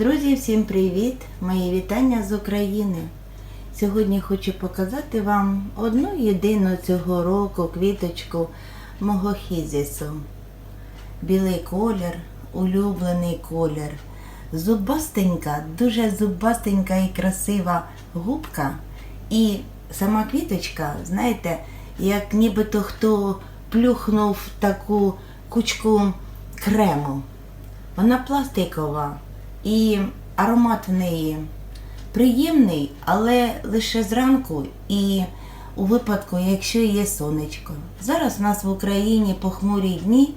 Друзі, всім привіт! Мої вітання з України. Сьогодні хочу показати вам одну єдину цього року квіточку мого хізісу. Білий колір, улюблений колір. Зубастенька, дуже зубастенька і красива губка. І сама квіточка, знаєте, як нібито хто плюхнув таку кучку крему. Вона пластикова і аромат в неї приємний, але лише зранку і у випадку, якщо є сонечко. Зараз у нас в Україні похмурі дні,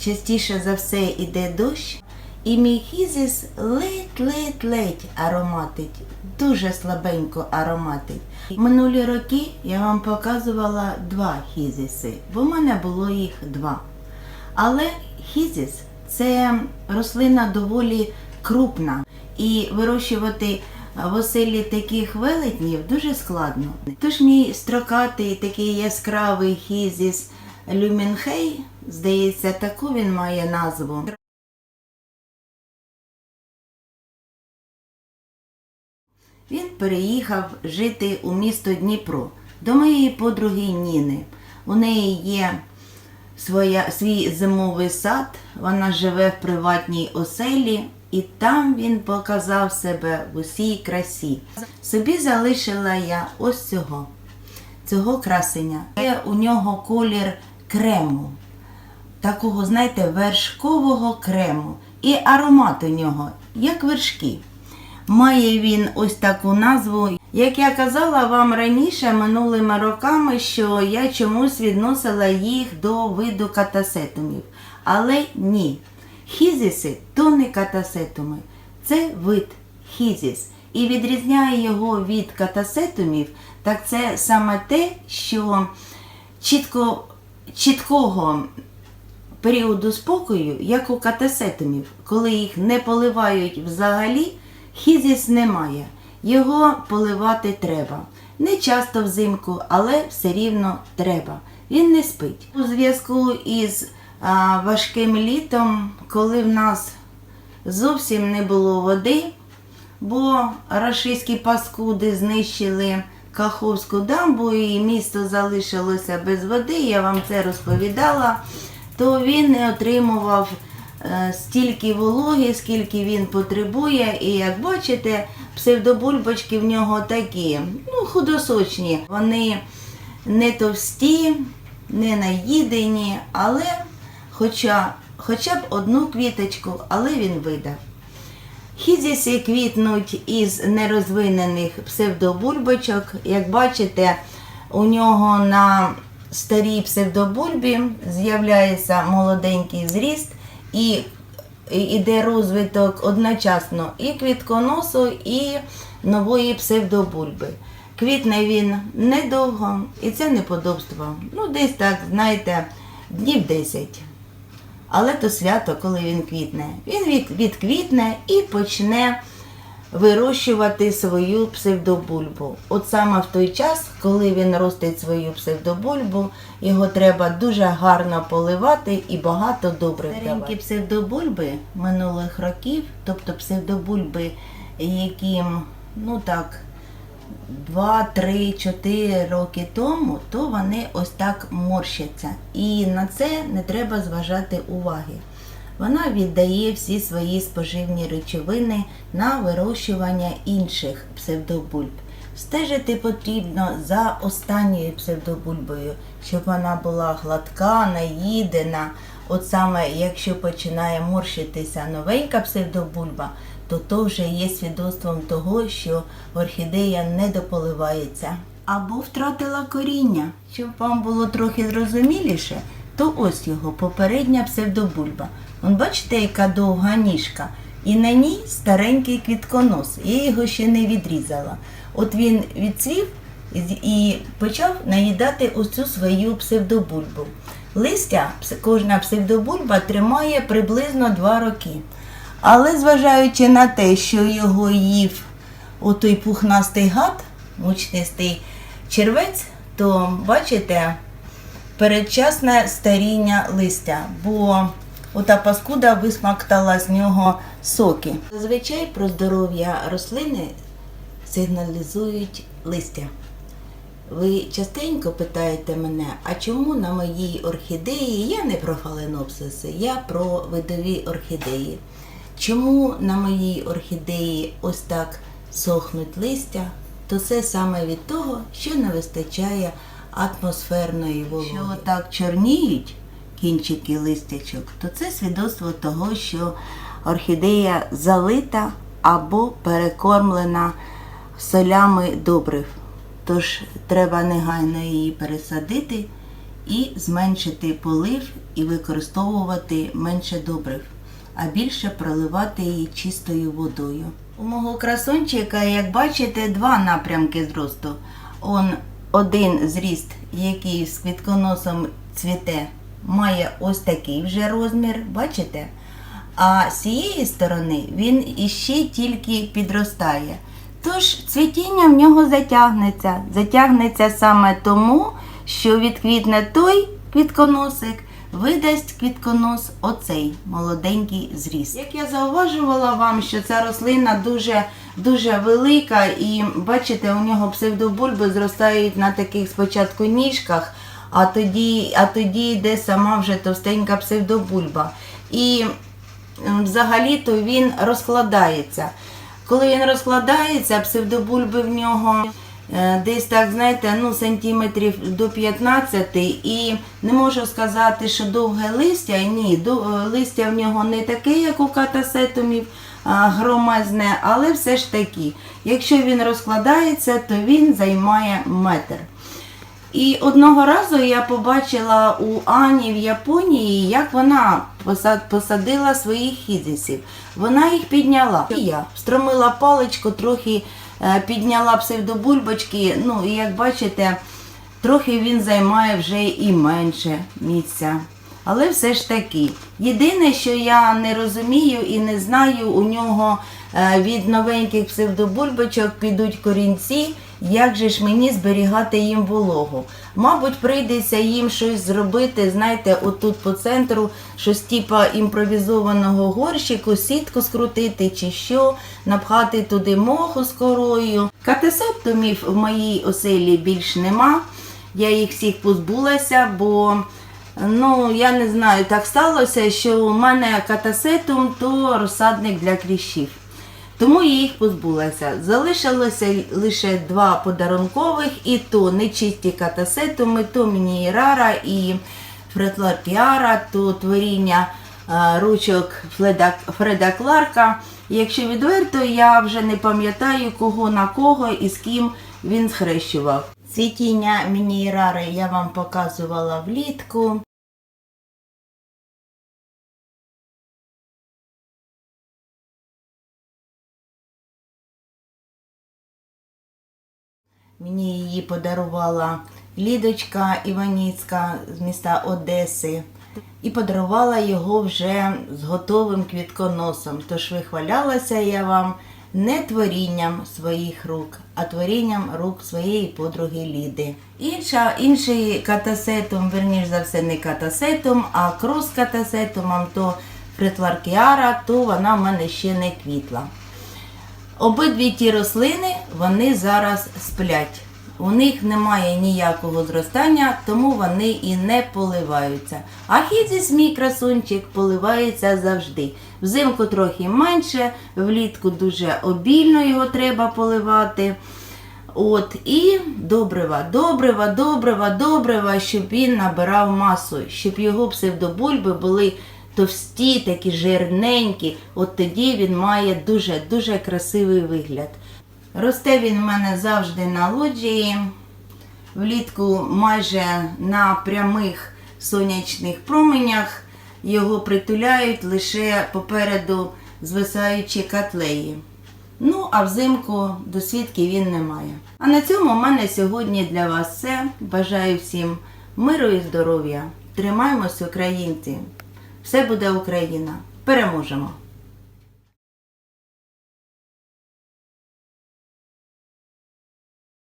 частіше за все йде дощ. І мій хізіс ледь-ледь-ледь ароматить, дуже слабенько ароматить. Минулі роки я вам показувала два хізіси, бо в мене було їх два. Але хізіс це рослина доволі крупна, і вирощувати в оселі таких велетнів дуже складно. Тож мій строкатий такий яскравий хізіс Люмінхей, здається, таку він має назву. Він переїхав жити у місто Дніпро до моєї подруги Ніни. У неї є своя, свій зимовий сад, вона живе в приватній оселі, і там він показав себе в усій красі. Собі залишила я ось цього, цього красення. Є у нього колір крему, такого, знаєте, вершкового крему. І аромат у нього, як вершки. Має він ось таку назву. Як я казала вам раніше, минулими роками, що я чомусь відносила їх до виду катасетумів. Але ні. Хізіси катасетуми, це вид хізіс. І відрізняє його від катасетумів, так це саме те, що чітко, чіткого періоду спокою, як у катасетумів, коли їх не поливають взагалі, хізіс немає. Його поливати треба. Не часто взимку, але все рівно треба. Він не спить. У зв'язку із важким літом, коли в нас зовсім не було води, бо рашистські паскуди знищили Каховську дамбу і місто залишилося без води, я вам це розповідала, то він не отримував е, стільки вологи, скільки він потребує. І як бачите, псевдобульбочки в нього такі, ну, худосочні. Вони не товсті, не наїдені, але хоча, хоча б одну квіточку, але він видав. Хізіси квітнуть із нерозвинених псевдобульбочок. Як бачите, у нього на старій псевдобульбі з'являється молоденький зріст і йде розвиток одночасно і квітконосу, і нової псевдобульби. Квітне він недовго, і це неподобство. Ну, десь так, знаєте, днів 10. Але то свято, коли він квітне. Він від, відквітне і почне вирощувати свою псевдобульбу. От саме в той час, коли він ростить свою псевдобульбу, його треба дуже гарно поливати і багато добре Старенькі псевдобульби минулих років, тобто псевдобульби, яким, ну так, 2, 3, 4 роки тому, то вони ось так морщаться. І на це не треба зважати уваги. Вона віддає всі свої споживні речовини на вирощування інших псевдобульб. Стежити потрібно за останньою псевдобульбою, щоб вона була гладка, наїдена. От саме якщо починає морщитися новенька псевдобульба, то то вже є свідоцтвом того, що орхідея не дополивається. Або втратила коріння. Щоб вам було трохи зрозуміліше, то ось його попередня псевдобульба. Вон бачите, яка довга ніжка. І на ній старенький квітконос. Я його ще не відрізала. От він відцвів і почав наїдати ось цю свою псевдобульбу. Листя кожна псевдобульба тримає приблизно 2 роки. Але зважаючи на те, що його їв отой пухнастий гад, мучнистий червець, то бачите передчасне старіння листя. Бо ота паскуда висмактала з нього соки. Зазвичай про здоров'я рослини сигналізують листя. Ви частенько питаєте мене, а чому на моїй орхідеї я не про фаленопсиси, я про видові орхідеї. Чому на моїй орхідеї ось так сохнуть листя, то це саме від того, що не вистачає атмосферної вологи. Що так чорніють кінчики листячок, то це свідоцтво того, що орхідея залита або перекормлена солями добрив. Тож треба негайно її пересадити і зменшити полив і використовувати менше добрив, а більше проливати її чистою водою. У мого красунчика, як бачите, два напрямки зросту. Он один зріст, який з квітконосом цвіте, має ось такий вже розмір, бачите? А з цієї сторони він іще тільки підростає. Тож цвітіння в нього затягнеться. Затягнеться саме тому, що відквітне той квітконосик, видасть квітконос оцей молоденький зріст. Як я зауважувала вам, що ця рослина дуже дуже велика, і бачите, у нього псевдобульби зростають на таких спочатку ніжках, а тоді, а тоді йде сама вже товстенька псевдобульба. І взагалі-то він розкладається. Коли він розкладається, псевдобульби в нього десь так, знаєте, ну, сантиметрів до 15, і не можу сказати, що довге листя, ні, е, листя в нього не таке, як у катасетумів, а, громезне, але все ж таки, якщо він розкладається, то він займає метр. І одного разу я побачила у Ані в Японії, як вона посадила своїх хізисів. Вона їх підняла. І я встромила паличку, трохи е, підняла псевдобульбочки. Ну, і як бачите, трохи він займає вже і менше місця. Але все ж таки, єдине, що я не розумію і не знаю, у нього е, від новеньких псевдобульбочок підуть корінці. Як же ж мені зберігати їм вологу? Мабуть, прийдеться їм щось зробити, знаєте, отут по центру, щось типа імпровізованого горщику, сітку скрутити чи що, напхати туди моху з корою. Катасептомів в моїй оселі більш нема. Я їх всіх позбулася, бо ну я не знаю, так сталося, що у мене катасетум то розсадник для кліщів. Тому я їх позбулася. Залишилося лише два подарункових, і то нечисті катасетуми, то мінієрара і фретларкіара, то творіння ручок Фреда, Фреда Кларка. Якщо відверто, я вже не пам'ятаю, кого на кого і з ким він схрещував. Цвітіння мінієрари я вам показувала влітку. Мені її подарувала Лідочка Іваніцька з міста Одеси. І подарувала його вже з готовим квітконосом. Тож вихвалялася я вам не творінням своїх рук, а творінням рук своєї подруги Ліди. Інша, інший катасетум, верніш за все, не катасетум, а крос катасетумом, то фретларкіара, то вона в мене ще не квітла. Обидві ті рослини вони зараз сплять. У них немає ніякого зростання, тому вони і не поливаються. А хізіс, мій красунчик, поливається завжди. Взимку трохи менше, влітку дуже обільно його треба поливати. От, і добрива, добрива, добрива, добрива, щоб він набирав масу, щоб його псевдобульби були товсті, такі жирненькі. От тоді він має дуже-дуже красивий вигляд. Росте він в мене завжди на лоджії, влітку майже на прямих сонячних променях. Його притуляють лише попереду звисаючі котлеї. Ну, а взимку досвідки він не має. А на цьому в мене сьогодні для вас все. Бажаю всім миру і здоров'я. Тримаймось, українці! Все буде Україна! Переможемо!